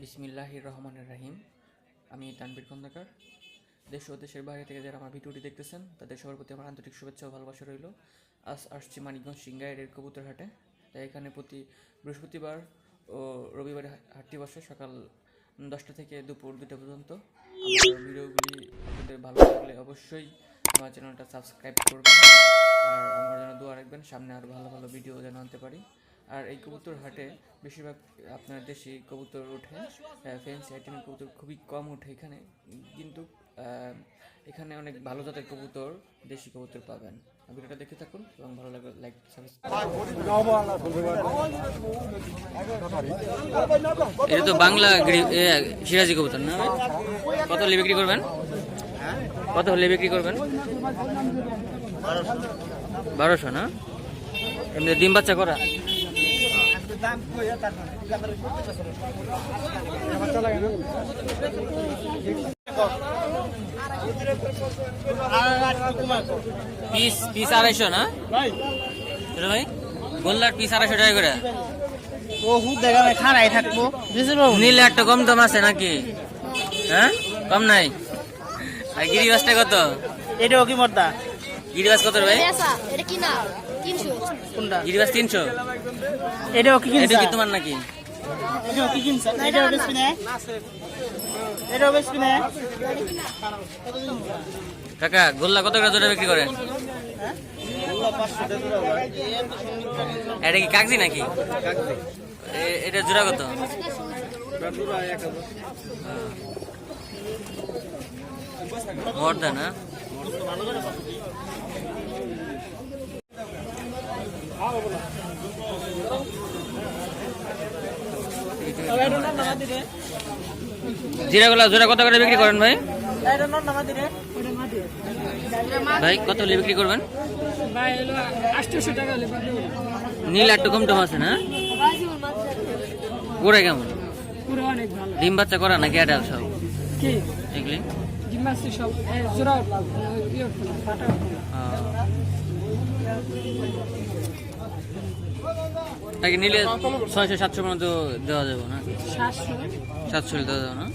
বিসমিল্লাহ রহমানের রাহিম। আমি তানবীর খন্দকার। দেশ ও দেশের বাইরে থেকে যারা আমার ভিডিওটি দেখতেছেন, তাদের সবার প্রতি আমার আন্তরিক শুভেচ্ছা ও ভালোবাসা রইল। আজ আসছি মানিকগঞ্জ সিংগাইয়ের কবুতর হাটে। তাই এখানে প্রতি বৃহস্পতিবার ও রবিবারে হাটটি বসে। সকাল দশটা থেকে দুপুর দুটা পর্যন্ত। আমার ভিডিওগুলি আপনাদের ভালো লাগলে অবশ্যই আমার চ্যানেলটা সাবস্ক্রাইব করবেন। আর আমার জন্য দোয়া রাখবেন, সামনে আরও ভালো ভালো ভিডিও যেন আনতে পারি। আর এই কবুতর হাটে বেশিরভাগ আপনার দেশি কবুতর ওঠে। ফ্যান্সি আইটেমের কবুতর খুবই কম ওঠে এখানে। কিন্তু এখানে অনেক ভালো জাতের কবুতর, দেশি কবুতর পাবেন। ভিডিওটা দেখে থাকুন এবং ভালো লাগলে লাইক এটা তো বাংলা সিরাজি কবুতর না? কত হলে বিক্রি করবেন? কত হলে বিক্রি করবেন? বারোশো না? এমনি ডিম বাচ্চা করা? পিস পিস আড়াইশো না? ছোট ভাই গোল্লার পিস আড়াইশো টাকা করে। বহু দেখা নাই খারাই থাকব। নীলে একটা কম দাম আছে নাকি? হ্যাঁ? কম নাই? আর গিরিবাসটা কত? এটাও কি মর্দা? গিরিবাস কত ভাই? এটা কি না? তিনশো। কোনটা? গিরিবাস তিনশো। এটাও কি এটা কিনছা কি তোমার নাকি? এটাও কি কিনছা। এটাও বেশি না এটাও বেশি না কাকা গোল্লা কত করে জোড়া বিক্রি করেন এটা কি কাগজি নাকি? এ- এটা জোড়া কত? মর্দা না জিরাগুলা জোড়া কত করে বিক্রি করেন ভাই? ভাই, কত হলে বিক্রি করবেন? ভাই এলো 800 টাকা হলে পাবে নীল একটু কম টম আছে না? গোড়া কেমন? ডিম বাচ্চা করা নাকি এটা সব? এগুলি? সব নাকি নিলে ছয়শো সাতশো পর্যন্ত দেওয়া যাবে না? সাতশো। দেওয়া যাবে না?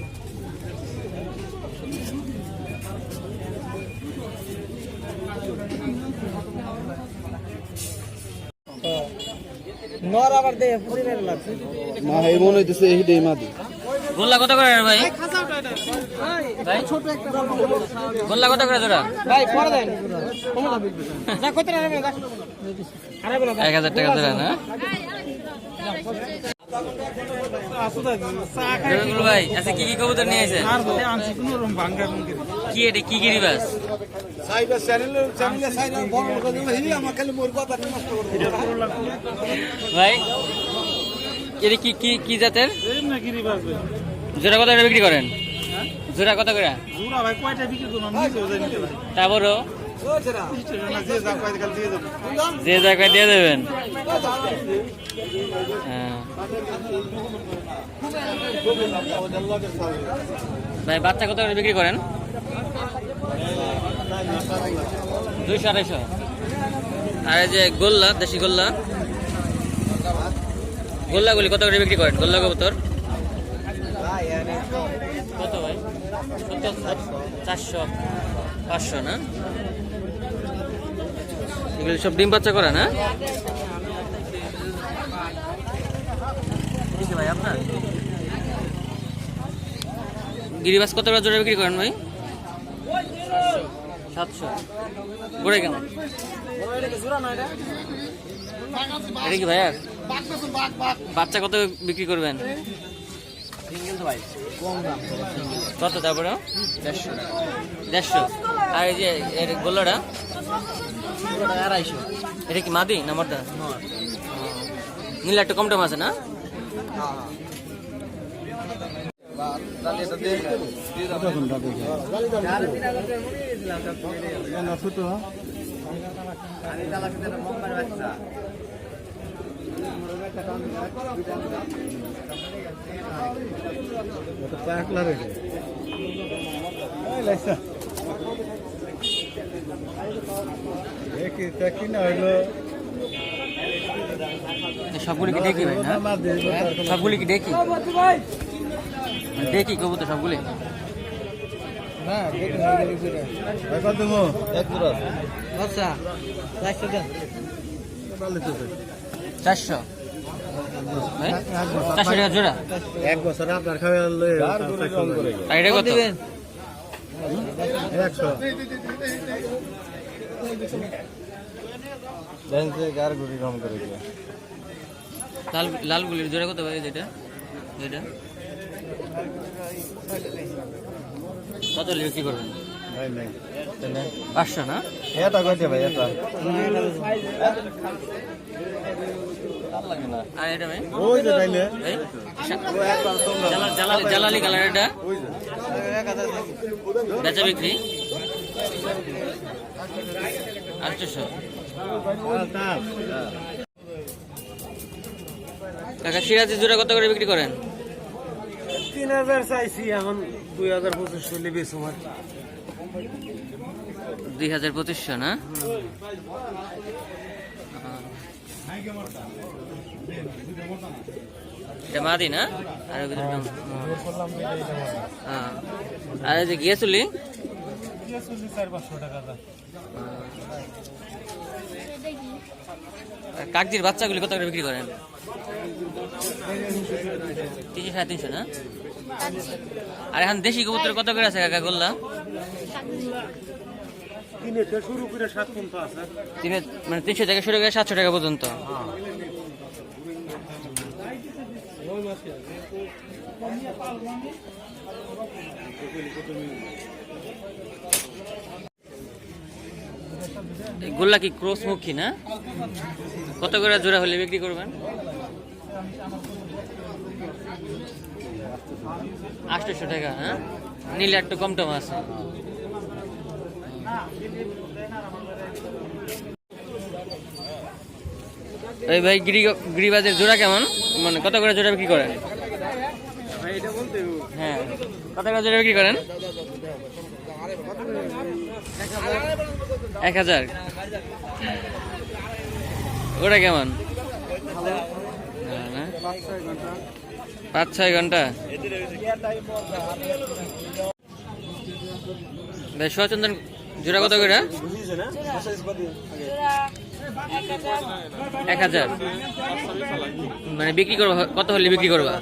নর আবার দে পরিবার লাগছে না এই মনে হইতেছে এইটাই মাদি। গোল্লা কত করে ভাই? ভাই গোল্লা কত করে জোড়া? ভাই পরে দেন। কমলা বিকবে না কত টাকা এক হাজার টাকা জোড়া না? ভাই আচ্ছা কি কি কবুতর নিয়ে আসেন কি এটা কি ভাই এটা কি কি কি জাতের? জোড়া কত বিক্রি করেন? জোড়া কত করে? তারপরও যে জায়গায় দিয়ে দেবেন। হ্যাঁ। ভাই, বাচ্চা কত করে বিক্রি করেন? দুইশো আড়াইশো। আর এই যে গোল্লা, দেশি গোল্লা। গোল্লাগুলি কত করে বিক্রি করেন? গোল্লা কবুতর? কত ভাই? চারশো, পাঁচশো না? এগুলি সব ডিম বাচ্চা করা না? ভাই আপনার? গিরিবাস কত জোড়া বিক্রি করেন ভাই? সাতশো। গোড়ে কেমন এটা কি ভাইয়া বাচ্চা কত বিক্রি করবেন? কত তারপরে? দেড়শো আর এই যে এর গোল্লাটা আড়াইশো। এটা কি মাদি না মর্দা? নীলা একটু কম টম আছে না? রেখে সবগুলি কি দেখি ভাই না সবগুলি কি দেখি? দেখি কবুতর সবগুলি? আচ্ছা চারশো দেন চারশো? চারশো টাকা জোড়া? এক বছর আপনার খাওয়া এটা কত? একশো। গার গুড়ি কম করে দিবে। লাল লালগুলির জোড়া কত ভাই যেটা? যেটা? কত লিখে কি করবেন? ভাই নাই। পাঁচশো না? এটা কইতে ভাই এটা। আর এটা ভাই? ওই যে তাইলে। জালালি জালালি কালার এটা? বেচা বিক্রি? আটশোশো। কাকা সিরাজি জোড়া কত করে বিক্রি করেন? তিন হাজার চাইছি এখন দুই হাজার পঁচিশ চল্লিশ বেশ সময়। দুই হাজার পঁচিশশো না? এটা মাদি না? আর ওই হ্যাঁ। আর এই যে গিয়েছিলি কাকজির বাচ্চাগুলি কত করে বিক্রি করেন? তিনশো সাড়ে তিনশো না? আর এখন দেশি কবুতর কত করে আছে কাকা গোল্লা? তিনে শুরু করে সাত পর্যন্ত আছে। তিনে মানে তিনশো থেকে শুরু করে সাতশো টাকা পর্যন্ত। এই গোল্লা কি ক্রস মুখী না? কত করে জোড়া হলে বিক্রি করবেন? আটশোশো টাকা হ্যাঁ? নিলে একটু কম টম আছে। এই ভাই গিরি গিরিবাজের জোড়া কেমন? মানে কত করে জোড়া বিক্রি করেন? হ্যাঁ। কত করে জোড়া বিক্রি করেন? এক হাজার। ওটা কেমন? পাঁচ ছয় ঘণ্টা। ভাই সুচন্দন জোড়া কত করে? এক হাজার। মানে বিক্রি করবা, কত হলে বিক্রি করবা?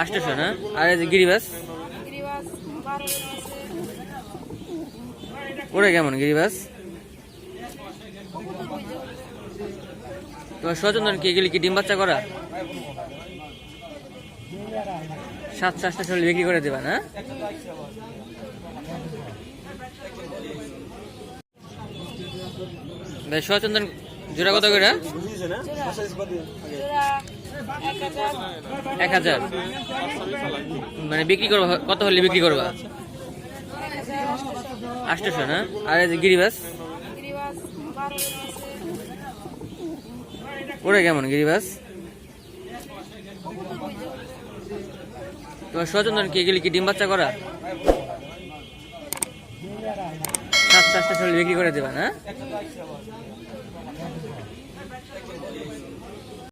আটশোশো, না? আর গিরিবাস? ওটা কেমন গিরিবাস? তোমার সচন্দন কি, এগুলি কি ডিম বাচ্চা করা? সাতশো, আটশো বিক্রি করে দেবা, না? সচন্দন জোড়া কত করে? এক হাজার। মানে বিক্রি করবা, কত হলে বিক্রি করবা? আটশোশো, না? আর গিরিবাস? ওটা কেমন গিরিবাস? তোমার সচন্দন কি, এগুলি কি ডিম বাচ্চা করা? সাতশো আটশো চলে বিক্রি করে দেবেন না